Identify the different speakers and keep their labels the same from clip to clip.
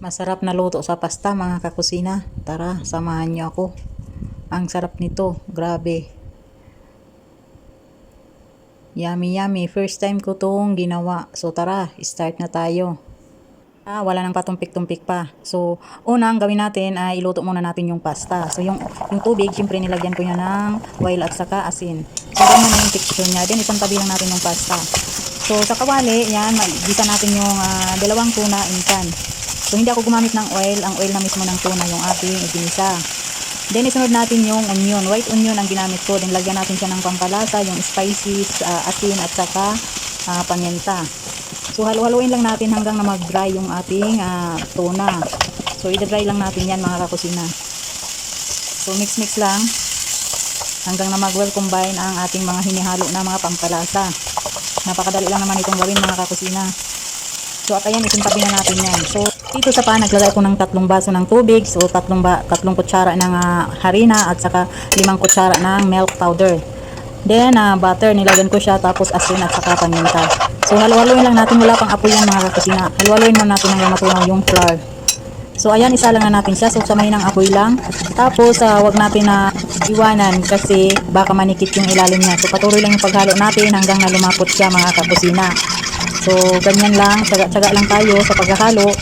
Speaker 1: Masarap na luto sa pasta mga kakusina. Tara, samahan niyo ako. Ang sarap nito. Grabe. Yummy yummy. First time ko tong ginawa. So tara, start na tayo. Ah, wala nang patumpik-tumpik pa. So, unang gawin natin ay iluto muna natin yung pasta. So, yung, yung tubig, syempre nilagyan ko niya ng oil at saka asin. So, ganyan na yung texture niya. Then, isang tabi lang natin yung pasta. So, sa kawali, yan, magisa natin yung ah, dalawang tuna in can. So, hindi ako gumamit ng oil. Ang oil na mismo ng tuna yung ating iginisa. Then, isunod natin yung onion. White onion ang ginamit ko. Then, lagyan natin siya ng pampalasa, yung spices, ah, asin, at saka ah, paminta. So, halu-haluin lang natin hanggang na mag-dry yung ating ah, tuna. So, i-dry lang natin yan mga kakusina. So, mix-mix lang hanggang na mag-well combine ang ating mga hinihalo na mga pampalasa. Napakadali lang naman itong gawin mga kakusina. So, at ayan, isintabi na natin yan. So, dito sa pan, naglagay ko ng tatlong baso ng tubig. So, tatlong, ba, tatlong kutsara ng ah, harina at saka limang kutsara ng milk powder. Then, ah, butter, nilagyan ko siya, tapos asin at saka paminta. So, halu-haluin lang natin, wala pang apoy yan mga kakusina. Halu-haluin mo natin hanggang matunaw yung flour. So, ayan, isa lang na natin siya. So, samayin ng apoy lang. Tapos, ah, wag natin na iwanan kasi baka manikit yung ilalim niya. So, patuloy lang yung paghalo natin hanggang na lumapot siya mga kakusina. So, ganyan lang. Tsaga-tsaga lang tayo sa paghahalo.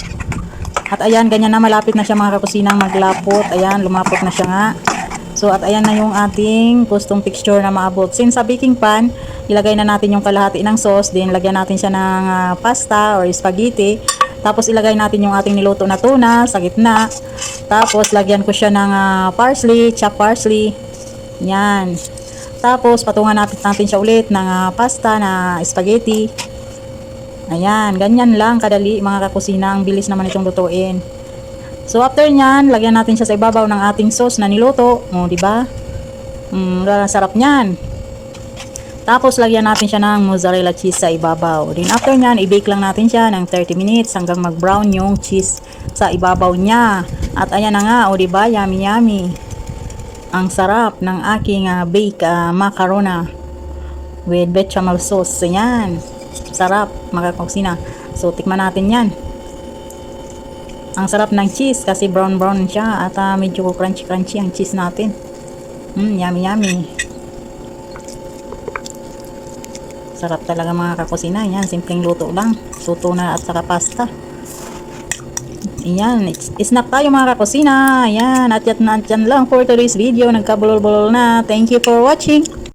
Speaker 1: At ayan, ganyan na malapit na siya mga kakusinang maglapot. Ayan, lumapot na siya nga. So, at ayan na yung ating custom picture na maabot. Since sa baking pan, ilagay na natin yung kalahati ng sauce. Then, lagyan natin siya ng ah, pasta or spaghetti. Tapos, ilagay natin yung ating niluto na tuna sa gitna. Tapos, lagyan ko siya ng ah, parsley, chopped parsley. Yan. Tapos, patungan natin, natin siya ulit ng ah, pasta na spaghetti. Ayan, ganyan lang kadali mga kakusina. Ang bilis naman itong lutuin. So after nyan, lagyan natin siya sa ibabaw ng ating sauce na niluto. O, di ba? Mm, sarap niyan. Tapos lagyan natin siya ng mozzarella cheese sa ibabaw. Then after nyan, i-bake lang natin siya ng 30 minutes hanggang mag-brown yung cheese sa ibabaw niya. At ayan na nga, o di ba? Yummy yummy. Ang sarap ng aking ah, bake ah, macarona with bechamel sauce. Ayan. Sarap, mga kakusina. So, tikman natin yan. Ang sarap ng cheese kasi brown-brown siya at ah, medyo crunchy-crunchy ang cheese natin. Mm, yummy yummy. Sarap talaga mga kakusina. Yan, simpleng luto lang. Suto na at saka pasta. Ayan, snack tayo mga kakusina. Ayan, at yan, at yan lang for today's video. Nagkabulol-bulol na. Thank you for watching.